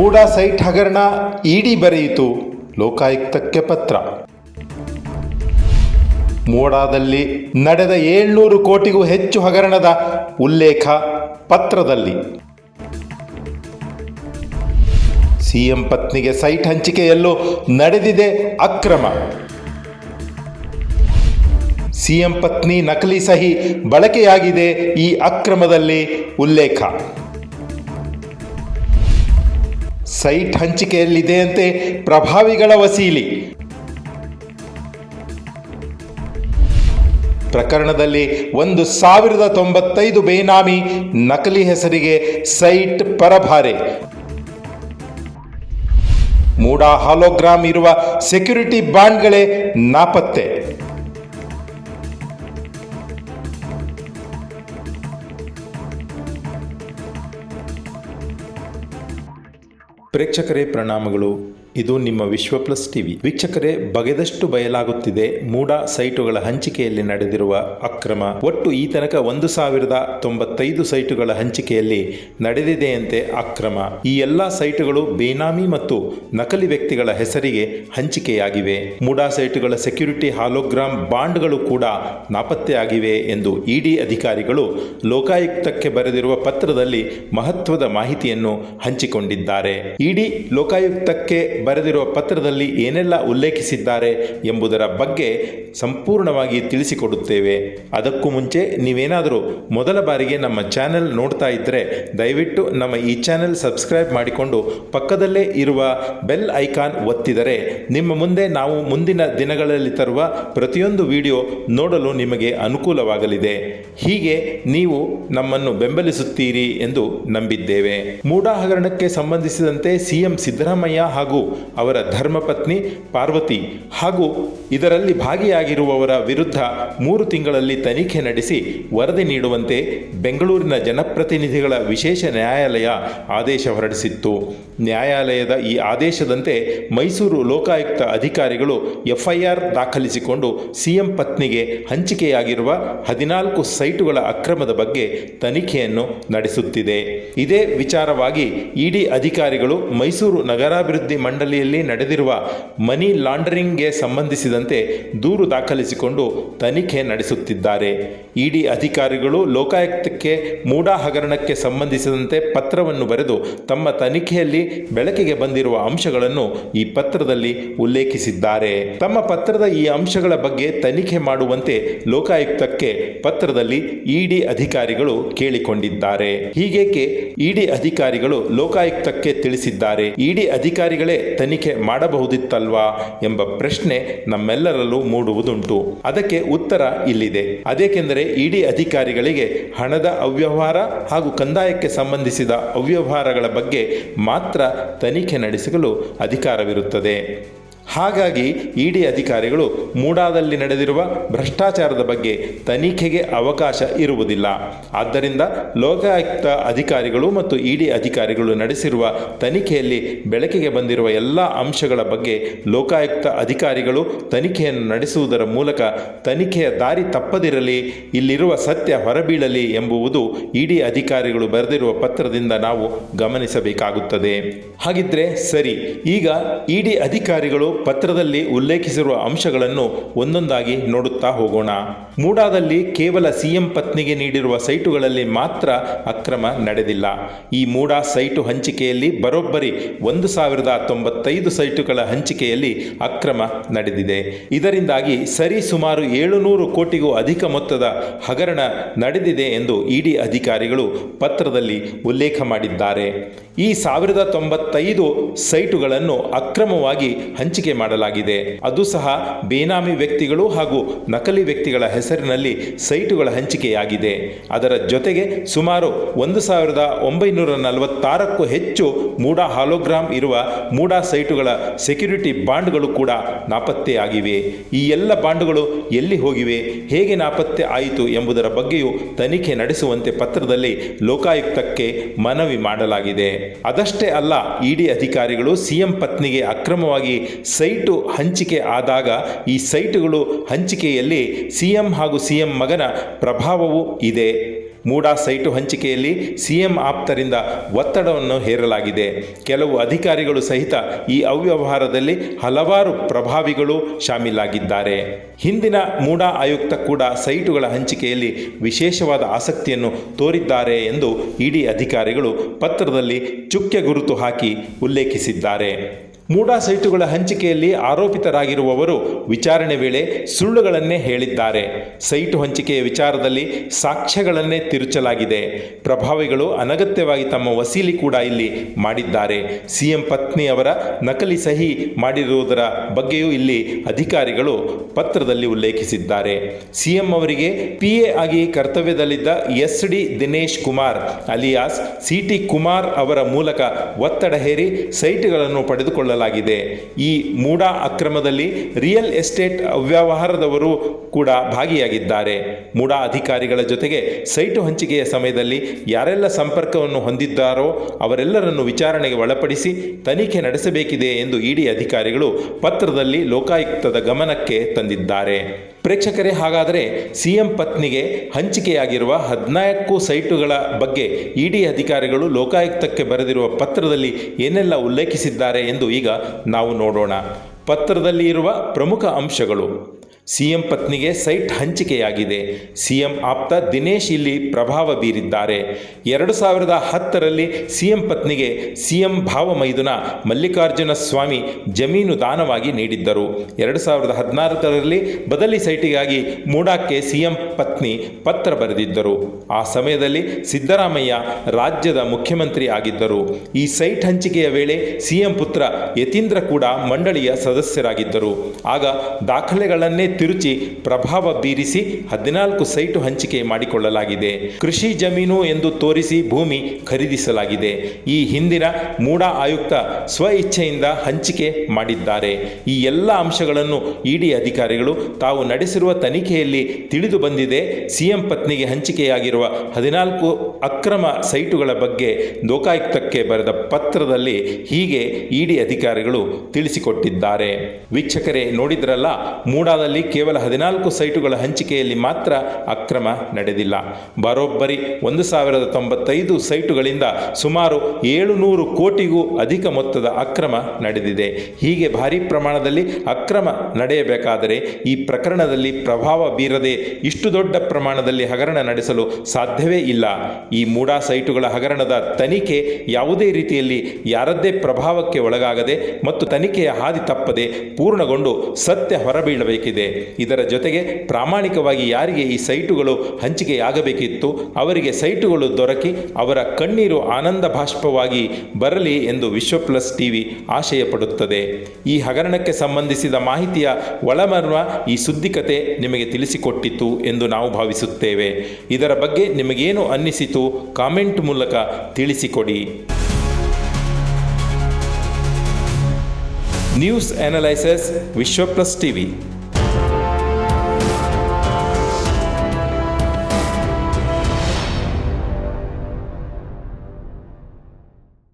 MUDA site ಹಗರಣ ಇಡಿ ಬರೆಯಿತು ಲೋಕಾಯುಕ್ತಕ್ಕೆ ಪತ್ರ. ಮೋಡಾದಲ್ಲಿ ನಡೆದ ಏಳ್ನೂರು ಕೋಟಿಗೂ ಹೆಚ್ಚು ಹಗರಣದ ಉಲ್ಲೇಖ ಪತ್ರದಲ್ಲಿ. ಸಿಎಂ ಪತ್ನಿಗೆ ಸೈಟ್ ಹಂಚಿಕೆಯಲ್ಲೂ ನಡೆದಿದೆ ಅಕ್ರಮ. ಸಿಎಂ ಪತ್ನಿ ನಕಲಿ ಸಹಿ ಬಳಕೆಯಾಗಿದೆ ಈ ಅಕ್ರಮದಲ್ಲಿ ಉಲ್ಲೇಖ. ಸೈಟ್ ಹಂಚಿಕೆಯಲ್ಲಿದೆಯಂತೆ ಪ್ರಭಾವಿಗಳ ವಸೀಲಿ. ಪ್ರಕರಣದಲ್ಲಿ ಒಂದು ಸಾವಿರದ ತೊಂಬತ್ತೈದು ಬೇನಾಮಿ ನಕಲಿ ಹೆಸರಿಗೆ ಸೈಟ್ ಪರಭಾರೆ. ಮೂಡಾ ಹಾಲೋಗ್ರಾಮ್ ಇರುವ ಸೆಕ್ಯುರಿಟಿ ಬಾಂಡ್ಗಳೇ ನಾಪತ್ತೆ. ಪ್ರೇಕ್ಷಕರೇ ಪ್ರಣಾಮಗಳು. ಇದು ನಿಮ್ಮ ವಿಶ್ವ ಪ್ಲಸ್ ಟಿವಿ. ವೀಕ್ಷಕರೇ, ಬಗೆದಷ್ಟು ಬಯಲಾಗುತ್ತಿದೆ ಮೂಡಾ ಸೈಟುಗಳ ಹಂಚಿಕೆಯಲ್ಲಿ ನಡೆದಿರುವ ಅಕ್ರಮ. ಒಟ್ಟು ಈ ತನಕ ಒಂದು ಸಾವಿರದ ತೊಂಬತ್ತೈದು ಸೈಟುಗಳ ಹಂಚಿಕೆಯಲ್ಲಿ ನಡೆದಿದೆಯಂತೆ ಅಕ್ರಮ. ಈ ಎಲ್ಲ ಸೈಟುಗಳು ಬೇನಾಮಿ ಮತ್ತು ನಕಲಿ ವ್ಯಕ್ತಿಗಳ ಹೆಸರಿಗೆ ಹಂಚಿಕೆಯಾಗಿವೆ. ಮೂಡಾ ಸೈಟುಗಳ ಸೆಕ್ಯೂರಿಟಿ ಹಾಲೋಗ್ರಾಮ್ ಬಾಂಡ್ಗಳು ಕೂಡ ನಾಪತ್ತೆಯಾಗಿವೆ ಎಂದು ಇಡಿ ಅಧಿಕಾರಿಗಳು ಲೋಕಾಯುಕ್ತಕ್ಕೆ ಬರೆದಿರುವ ಪತ್ರದಲ್ಲಿ ಮಹತ್ವದ ಮಾಹಿತಿಯನ್ನು ಹಂಚಿಕೊಂಡಿದ್ದಾರೆ. ಇಡಿ ಲೋಕಾಯುಕ್ತಕ್ಕೆ ಬರೆದಿರುವ ಪತ್ರದಲ್ಲಿ ಏನೆಲ್ಲ ಉಲ್ಲೇಖಿಸಿದ್ದಾರೆ ಎಂಬುದರ ಬಗ್ಗೆ ಸಂಪೂರ್ಣವಾಗಿ ತಿಳಿಸಿಕೊಡುತ್ತೇವೆ. ಅದಕ್ಕೂ ಮುಂಚೆ ನೀವೇನಾದರೂ ಮೊದಲ ಬಾರಿಗೆ ನಮ್ಮ ಚಾನೆಲ್ ನೋಡ್ತಾ ಇದ್ದರೆ ದಯವಿಟ್ಟು ನಮ್ಮ ಈ ಚಾನೆಲ್ ಸಬ್ಸ್ಕ್ರೈಬ್ ಮಾಡಿಕೊಂಡು ಪಕ್ಕದಲ್ಲೇ ಇರುವ ಬೆಲ್ ಐಕಾನ್ ಒತ್ತಿದರೆ ನಿಮ್ಮ ಮುಂದೆ ನಾವು ಮುಂದಿನ ದಿನಗಳಲ್ಲಿ ತರುವ ಪ್ರತಿಯೊಂದು ವಿಡಿಯೋ ನೋಡಲು ನಿಮಗೆ ಅನುಕೂಲವಾಗಲಿದೆ. ಹೀಗೆ ನೀವು ನಮ್ಮನ್ನು ಬೆಂಬಲಿಸುತ್ತೀರಿ ಎಂದು ನಂಬಿದ್ದೇವೆ. ಮೂಡಾ ಹಗರಣಕ್ಕೆ ಸಂಬಂಧಿಸಿದಂತೆ ಸಿಎಂ ಸಿದ್ದರಾಮಯ್ಯ ಹಾಗೂ ಅವರ ಧರ್ಮಪತ್ನಿ ಪಾರ್ವತಿ ಹಾಗೂ ಇದರಲ್ಲಿ ಭಾಗಿಯಾಗಿರುವವರ ವಿರುದ್ಧ ಮೂರು ತಿಂಗಳಲ್ಲಿ ತನಿಖೆ ನಡೆಸಿ ವರದಿ ನೀಡುವಂತೆ ಬೆಂಗಳೂರಿನ ಜನಪ್ರತಿನಿಧಿಗಳ ವಿಶೇಷ ನ್ಯಾಯಾಲಯ ಆದೇಶ ಹೊರಡಿಸಿತ್ತು. ನ್ಯಾಯಾಲಯದ ಈ ಆದೇಶದಂತೆ ಮೈಸೂರು ಲೋಕಾಯುಕ್ತ ಅಧಿಕಾರಿಗಳು ಎಫ್ಐಆರ್ ದಾಖಲಿಸಿಕೊಂಡು ಸಿಎಂ ಪತ್ನಿಗೆ ಹಂಚಿಕೆಯಾಗಿರುವ ಹದಿನಾಲ್ಕು ಸೈಟುಗಳ ಅಕ್ರಮದ ಬಗ್ಗೆ ತನಿಖೆಯನ್ನು ನಡೆಸುತ್ತಿದೆ. ಇದೇ ವಿಚಾರವಾಗಿ ಇಡಿ ಅಧಿಕಾರಿಗಳು ಮೈಸೂರು ನಗರಾಭಿವೃದ್ಧಿ ಮಂಡಳಿಯಲ್ಲಿ ನಡೆದಿರುವ ಮನಿ ಲಾಂಡರಿಂಗ್ಗೆ ಸಂಬಂಧಿಸಿದಂತೆ ದೂರು ದಾಖಲಿಸಿಕೊಂಡು ತನಿಖೆ ನಡೆಸುತ್ತಿದ್ದಾರೆ. ಇಡಿ ಅಧಿಕಾರಿಗಳು ಲೋಕಾಯುಕ್ತಕ್ಕೆ ಮೂಡಾ ಹಗರಣಕ್ಕೆ ಸಂಬಂಧಿಸಿದಂತೆ ಪತ್ರವನ್ನು ಬರೆದು ತಮ್ಮ ತನಿಖೆಯಲ್ಲಿ ಬೆಳಕಿಗೆ ಬಂದಿರುವ ಅಂಶಗಳನ್ನು ಈ ಪತ್ರದಲ್ಲಿ ಉಲ್ಲೇಖಿಸಿದ್ದಾರೆ. ತಮ್ಮ ಪತ್ರದ ಈ ಅಂಶಗಳ ಬಗ್ಗೆ ತನಿಖೆ ಮಾಡುವಂತೆ ಲೋಕಾಯುಕ್ತಕ್ಕೆ ಪತ್ರದಲ್ಲಿ ಇಡಿ ಅಧಿಕಾರಿಗಳು ಕೇಳಿಕೊಂಡಿದ್ದಾರೆ. ಹೀಗೇಕೆ ಇಡಿ ಅಧಿಕಾರಿಗಳು ಲೋಕಾಯುಕ್ತಕ್ಕೆ ತಿಳಿಸಿದ್ದಾರೆ. ಇಡಿ ಅಧಿಕಾರಿಗಳೇ ತನಿಖೆ ಮಾಡಬಹುದಿತ್ತಲ್ವಾ ಎಂಬ ಪ್ರಶ್ನೆ ನಮ್ಮೆಲ್ಲರಲ್ಲೂ ಮೂಡುವುದುಂಟು. ಅದಕ್ಕೆ ಉತ್ತರ ಇಲ್ಲಿದೆ. ಅದೇಕೆಂದರೆ ಇಡಿ ಅಧಿಕಾರಿಗಳಿಗೆ ಹಣದ ಅವ್ಯವಹಾರ ಹಾಗೂ ಕಂದಾಯಕ್ಕೆ ಸಂಬಂಧಿಸಿದ ಅವ್ಯವಹಾರಗಳ ಬಗ್ಗೆ ಮಾತ್ರ ತನಿಖೆ ನಡೆಸಲು ಅಧಿಕಾರವಿರುತ್ತದೆ. ಹಾಗಾಗಿ ಇಡಿ ಅಧಿಕಾರಿಗಳು ಮೂಡಾದಲ್ಲಿ ನಡೆದಿರುವ ಭ್ರಷ್ಟಾಚಾರದ ಬಗ್ಗೆ ತನಿಖೆಗೆ ಅವಕಾಶ ಇರುವುದಿಲ್ಲ. ಆದ್ದರಿಂದ ಲೋಕಾಯುಕ್ತ ಅಧಿಕಾರಿಗಳು ಮತ್ತು ಇಡಿ ಅಧಿಕಾರಿಗಳು ನಡೆಸಿರುವ ತನಿಖೆಯಲ್ಲಿ ಬೆಳಕಿಗೆ ಬಂದಿರುವ ಎಲ್ಲ ಅಂಶಗಳ ಬಗ್ಗೆ ಲೋಕಾಯುಕ್ತ ಅಧಿಕಾರಿಗಳು ತನಿಖೆಯನ್ನು ನಡೆಸುವುದರ ಮೂಲಕ ತನಿಖೆಯ ದಾರಿ ತಪ್ಪದಿರಲಿ, ಇಲ್ಲಿರುವ ಸತ್ಯ ಹೊರಬೀಳಲಿ ಎಂಬುವುದು ಇಡಿ ಅಧಿಕಾರಿಗಳು ಬರೆದಿರುವ ಪತ್ರದಿಂದ ನಾವು ಗಮನಿಸಬೇಕಾಗುತ್ತದೆ. ಹಾಗಿದ್ರೆ ಸರಿ, ಈಗ ಇಡಿ ಅಧಿಕಾರಿಗಳು ಪತ್ರದಲ್ಲಿ ಉಲ್ಲೇಖಿಸಿರುವ ಅಂಶಗಳನ್ನು ಒಂದೊಂದಾಗಿ ನೋಡುತ್ತಾ ಹೋಗೋಣ. ಮೂಡಾದಲ್ಲಿ ಕೇವಲ ಸಿಎಂ ಪತ್ನಿಗೆ ನೀಡಿರುವ ಸೈಟುಗಳಲ್ಲಿ ಮಾತ್ರ ಅಕ್ರಮ ನಡೆದಿಲ್ಲ. ಈ ಮೂಡಾ ಸೈಟು ಹಂಚಿಕೆಯಲ್ಲಿ ಬರೋಬ್ಬರಿ ಒಂದು ಸಾವಿರದ ತೊಂಬತ್ತೈದು ಸೈಟುಗಳ ಹಂಚಿಕೆಯಲ್ಲಿ ಅಕ್ರಮ ನಡೆದಿದೆ. ಇದರಿಂದಾಗಿ ಸರಿ ಸುಮಾರು ಏಳುನೂರು ಕೋಟಿಗೂ ಅಧಿಕ ಮೊತ್ತದ ಹಗರಣ ನಡೆದಿದೆ ಎಂದು ಇಡಿ ಅಧಿಕಾರಿಗಳು ಪತ್ರದಲ್ಲಿ ಉಲ್ಲೇಖ ಮಾಡಿದ್ದಾರೆ. ಈ ಸಾವಿರದ ತೊಂಬತ್ತೈದು ಸೈಟುಗಳನ್ನು ಅಕ್ರಮವಾಗಿ ಹಂಚಿಕೆ ಮಾಡಲಾಗಿದೆ. ಅದು ಸಹ ಬೇನಾಮಿ ವ್ಯಕ್ತಿಗಳು ಹಾಗೂ ನಕಲಿ ವ್ಯಕ್ತಿಗಳ ಹೆಸರಿನಲ್ಲಿ ಸೈಟುಗಳ ಹಂಚಿಕೆಯಾಗಿದೆ. ಅದರ ಜೊತೆಗೆ ಸುಮಾರು ಒಂದು ಸಾವಿರದ ಒಂಬೈನೂರ ನಲವತ್ತಾರಕ್ಕೂ ಹೆಚ್ಚು ಮೂಡಾ ಹಾಲೋಗ್ರಾಮ್ ಇರುವ ಮೂಡಾ ಸೈಟುಗಳ ಸೆಕ್ಯೂರಿಟಿ ಬಾಂಡ್ಗಳು ಕೂಡ ನಾಪತ್ತೆಯಾಗಿವೆ. ಈ ಎಲ್ಲ ಬಾಂಡ್ಗಳು ಎಲ್ಲಿ ಹೋಗಿವೆ, ಹೇಗೆ ನಾಪತ್ತೆ ಆಯಿತು ಎಂಬುದರ ಬಗ್ಗೆಯೂ ತನಿಖೆ ನಡೆಸುವಂತೆ ಪತ್ರದಲ್ಲಿ ಲೋಕಾಯುಕ್ತಕ್ಕೆ ಮನವಿ ಮಾಡಲಾಗಿದೆ. ಅದಷ್ಟೇ ಅಲ್ಲ, ಇಡಿ ಅಧಿಕಾರಿಗಳು ಸಿಎಂ ಪತ್ನಿಗೆ ಅಕ್ರಮವಾಗಿ ಸೈಟು ಹಂಚಿಕೆ ಆದಾಗ ಈ ಸೈಟುಗಳು ಹಂಚಿಕೆಯಲ್ಲಿ ಸಿಎಂ ಹಾಗೂ ಸಿಎಂ ಮಗನ ಪ್ರಭಾವವೂ ಇದೆ. ಮೂಡಾ ಸೈಟು ಹಂಚಿಕೆಯಲ್ಲಿ ಸಿಎಂ ಆಪ್ತರಿಂದ ಒತ್ತಡವನ್ನು ಹೇರಲಾಗಿದೆ. ಕೆಲವು ಅಧಿಕಾರಿಗಳು ಸಹಿತ ಈ ಅವ್ಯವಹಾರದಲ್ಲಿ ಹಲವಾರು ಪ್ರಭಾವಿಗಳು ಶಾಮೀಲಾಗಿದ್ದಾರೆ. ಹಿಂದಿನ ಮೂಡಾ ಆಯುಕ್ತ ಕೂಡ ಸೈಟುಗಳ ಹಂಚಿಕೆಯಲ್ಲಿ ವಿಶೇಷವಾದ ಆಸಕ್ತಿಯನ್ನು ತೋರಿದ್ದಾರೆ ಎಂದು ಇಡಿ ಅಧಿಕಾರಿಗಳು ಪತ್ರದಲ್ಲಿ ಚುಕ್ಕೆ ಗುರುತು ಹಾಕಿ ಉಲ್ಲೇಖಿಸಿದ್ದಾರೆ. ಮೂಡಾ ಸೈಟುಗಳ ಹಂಚಿಕೆಯಲ್ಲಿ ಆರೋಪಿತರಾಗಿರುವವರು ವಿಚಾರಣೆ ವೇಳೆ ಸುಳ್ಳುಗಳನ್ನೇ ಹೇಳಿದ್ದಾರೆ. ಸೈಟು ಹಂಚಿಕೆಯ ವಿಚಾರದಲ್ಲಿ ಸಾಕ್ಷ್ಯಗಳನ್ನೇ ತಿರುಚಲಾಗಿದೆ. ಪ್ರಭಾವಿಗಳು ಅನಗತ್ಯವಾಗಿ ತಮ್ಮ ವಸೀಲಿ ಕೂಡ ಇಲ್ಲಿ ಮಾಡಿದ್ದಾರೆ. ಸಿಎಂ ಪತ್ನಿ ಅವರ ನಕಲಿ ಸಹಿ ಮಾಡಿರುವುದರ ಬಗ್ಗೆಯೂ ಇಲ್ಲಿ ಅಧಿಕಾರಿಗಳು ಪತ್ರದಲ್ಲಿ ಉಲ್ಲೇಖಿಸಿದ್ದಾರೆ. ಸಿಎಂ ಅವರಿಗೆ ಪಿಎ ಆಗಿ ಕರ್ತವ್ಯದಲ್ಲಿದ್ದ S D Dinesh Kumar alias, CT Kumar ಅವರ ಮೂಲಕ ಒತ್ತಡ ಹೇರಿ ಸೈಟ್ಗಳನ್ನು ಪಡೆದುಕೊಳ್ಳಲಾಗಿದೆ. ಈ ಮೂಡ ಅಕ್ರಮದಲ್ಲಿ ರಿಯಲ್ ಎಸ್ಟೇಟ್ ಅವ್ಯವಹಾರದವರು ಕೂಡ ಭಾಗಿಯಾಗಿದ್ದಾರೆ. ಮೂಡಾ ಅಧಿಕಾರಿಗಳ ಜೊತೆಗೆ ಸೈಟು ಹಂಚಿಕೆಯ ಸಮಯದಲ್ಲಿ ಯಾರೆಲ್ಲ ಸಂಪರ್ಕವನ್ನು ಹೊಂದಿದ್ದಾರೋ ಅವರೆಲ್ಲರನ್ನು ವಿಚಾರಣೆಗೆ ಒಳಪಡಿಸಿ ತನಿಖೆ ನಡೆಸಬೇಕಿದೆ ಎಂದು ಇಡಿ ಅಧಿಕಾರಿಗಳು ಪತ್ರದಲ್ಲಿ ಲೋಕಾಯುಕ್ತದ ಗಮನಕ್ಕೆ ತಂದಿದ್ದಾರೆ. ಪ್ರೇಕ್ಷಕರೇ, ಹಾಗಾದರೆ ಸಿಎಂ ಪತ್ನಿಗೆ ಹಂಚಿಕೆಯಾಗಿರುವ ಹದಿನಾಲ್ಕು ಸೈಟುಗಳ ಬಗ್ಗೆ ಇಡಿ ಅಧಿಕಾರಿಗಳು ಲೋಕಾಯುಕ್ತಕ್ಕೆ ಬರೆದಿರುವ ಪತ್ರದಲ್ಲಿ ಏನೆಲ್ಲ ಉಲ್ಲೇಖಿಸಿದ್ದಾರೆ ಎಂದು ಈಗ ನಾವು ನೋಡೋಣ. ಪತ್ರದಲ್ಲಿ ಇರುವ ಪ್ರಮುಖ ಅಂಶಗಳು. ಸಿಎಂ ಪತ್ನಿಗೆ ಸೈಟ್ ಹಂಚಿಕೆಯಾಗಿದೆ. ಸಿಎಂ ಆಪ್ತ ದಿನೇಶ್ ಇಲ್ಲಿ ಪ್ರಭಾವ ಬೀರಿದ್ದಾರೆ. ಎರಡು ಸಾವಿರದ ಹತ್ತರಲ್ಲಿ ಸಿಎಂ ಪತ್ನಿಗೆ ಸಿಎಂ ಭಾವಮೈದುನ ಮಲ್ಲಿಕಾರ್ಜುನ ಸ್ವಾಮಿ ಜಮೀನು ದಾನವಾಗಿ ನೀಡಿದ್ದರು. ಎರಡು ಸಾವಿರದ ಹದಿನಾಲ್ಕರಲ್ಲಿ ಬದಲಿ ಸೈಟಿಗಾಗಿ ಮೂಡಾಕ್ಕೆ ಸಿಎಂ ಪತ್ನಿ ಪತ್ರ ಬರೆದಿದ್ದರು. ಆ ಸಮಯದಲ್ಲಿ ಸಿದ್ದರಾಮಯ್ಯ ರಾಜ್ಯದ ಮುಖ್ಯಮಂತ್ರಿ ಆಗಿದ್ದರು. ಈ ಸೈಟ್ ಹಂಚಿಕೆಯ ವೇಳೆ ಸಿಎಂ ಪುತ್ರ ಯತೀಂದ್ರ ಕೂಡ ಮಂಡಳಿಯ ಸದಸ್ಯರಾಗಿದ್ದರು. ಆಗ ದಾಖಲೆಗಳನ್ನೇ ತಿರುಚಿ ಪ್ರಭಾವ ಬೀರಿಸಿ ಹದಿನಾಲ್ಕು ಸೈಟು ಹಂಚಿಕೆ ಮಾಡಿಕೊಳ್ಳಲಾಗಿದೆ. ಕೃಷಿ ಜಮೀನು ಎಂದು ತೋರಿಸಿ ಭೂಮಿ ಖರೀದಿಸಲಾಗಿದೆ. ಈ ಹಿಂದಿನ ಮೂಡಾ ಆಯುಕ್ತ ಸ್ವ ಇಚ್ಛೆಯಿಂದ ಹಂಚಿಕೆ ಮಾಡಿದ್ದಾರೆ. ಈ ಎಲ್ಲ ಅಂಶಗಳನ್ನು ಇಡಿ ಅಧಿಕಾರಿಗಳು ತಾವು ನಡೆಸಿರುವ ತನಿಖೆಯಲ್ಲಿ ತಿಳಿದು ಬಂದಿದೆ. ಸಿಎಂ ಪತ್ನಿಗೆ ಹಂಚಿಕೆಯಾಗಿರುವ ಹದಿನಾಲ್ಕು ಅಕ್ರಮ ಸೈಟುಗಳ ಬಗ್ಗೆ ಲೋಕಾಯುಕ್ತಕ್ಕೆ ಬರೆದ ಪತ್ರದಲ್ಲಿ ಹೀಗೆ ಇಡಿ ಅಧಿಕಾರಿಗಳು ತಿಳಿಸಿಕೊಟ್ಟಿದ್ದಾರೆ. ವೀಕ್ಷಕರೇ, ನೋಡಿದ್ರಲ್ಲ? ಮೂಡಾದಲ್ಲಿ ಕೇವಲ ಹದಿನಾಲ್ಕು ಸೈಟುಗಳ ಹಂಚಿಕೆಯಲ್ಲಿ ಮಾತ್ರ ಅಕ್ರಮ ನಡೆದಿಲ್ಲ. ಬರೋಬ್ಬರಿ ಒಂದು ಸಾವಿರದ ತೊಂಬತ್ತೈದು ಸೈಟುಗಳಿಂದ ಸುಮಾರು ಏಳುನೂರು ಕೋಟಿಗೂ ಅಧಿಕ ಮೊತ್ತದ ಅಕ್ರಮ ನಡೆದಿದೆ. ಹೀಗೆ ಭಾರಿ ಪ್ರಮಾಣದಲ್ಲಿ ಅಕ್ರಮ ನಡೆಯಬೇಕಾದರೆ ಈ ಪ್ರಕರಣದಲ್ಲಿ ಪ್ರಭಾವ ಬೀರದೆ ಇಷ್ಟು ದೊಡ್ಡ ಪ್ರಮಾಣದಲ್ಲಿ ಹಗರಣ ನಡೆಸಲು ಸಾಧ್ಯವೇ ಇಲ್ಲ. ಈ ಮೂಡಾ ಸೈಟುಗಳ ಹಗರಣದ ತನಿಖೆ ಯಾವುದೇ ರೀತಿಯಲ್ಲಿ ಯಾರದ್ದೇ ಪ್ರಭಾವಕ್ಕೆ ಒಳಗಾಗದೆ ಮತ್ತು ತನಿಖೆಯ ಹಾದಿ ತಪ್ಪದೆ ಪೂರ್ಣಗೊಂಡು ಸತ್ಯ ಹೊರಬೀಳಬೇಕಿದೆ. ಇದರ ಜೊತೆಗೆ ಪ್ರಾಮಾಣಿಕವಾಗಿ ಯಾರಿಗೆ ಈ ಸೈಟುಗಳು ಹಂಚಿಕೆಯಾಗಬೇಕಿತ್ತು, ಅವರಿಗೆ ಸೈಟುಗಳು ದೊರಕಿ ಅವರ ಕಣ್ಣೀರು ಆನಂದ ಬಾಷ್ಪವಾಗಿ ಬರಲಿ ಎಂದು ವಿಶ್ವ ಪ್ಲಸ್ ಟಿವಿ ಆಶಯ ಪಡುತ್ತದೆ ಈ ಹಗರಣಕ್ಕೆ ಸಂಬಂಧಿಸಿದ ಮಾಹಿತಿಯ ಒಳಮರ್ಮ ಈ ಸುದ್ದಿಕತೆ ನಿಮಗೆ ತಿಳಿಸಿಕೊಟ್ಟಿತು ಎಂದು ನಾವು ಭಾವಿಸುತ್ತೇವೆ. ಇದರ ಬಗ್ಗೆ ನಿಮಗೇನು ಅನ್ನಿಸಿತು ಕಾಮೆಂಟ್ ಮೂಲಕ ತಿಳಿಸಿಕೊಡಿ. News analysis Vishwa plus TV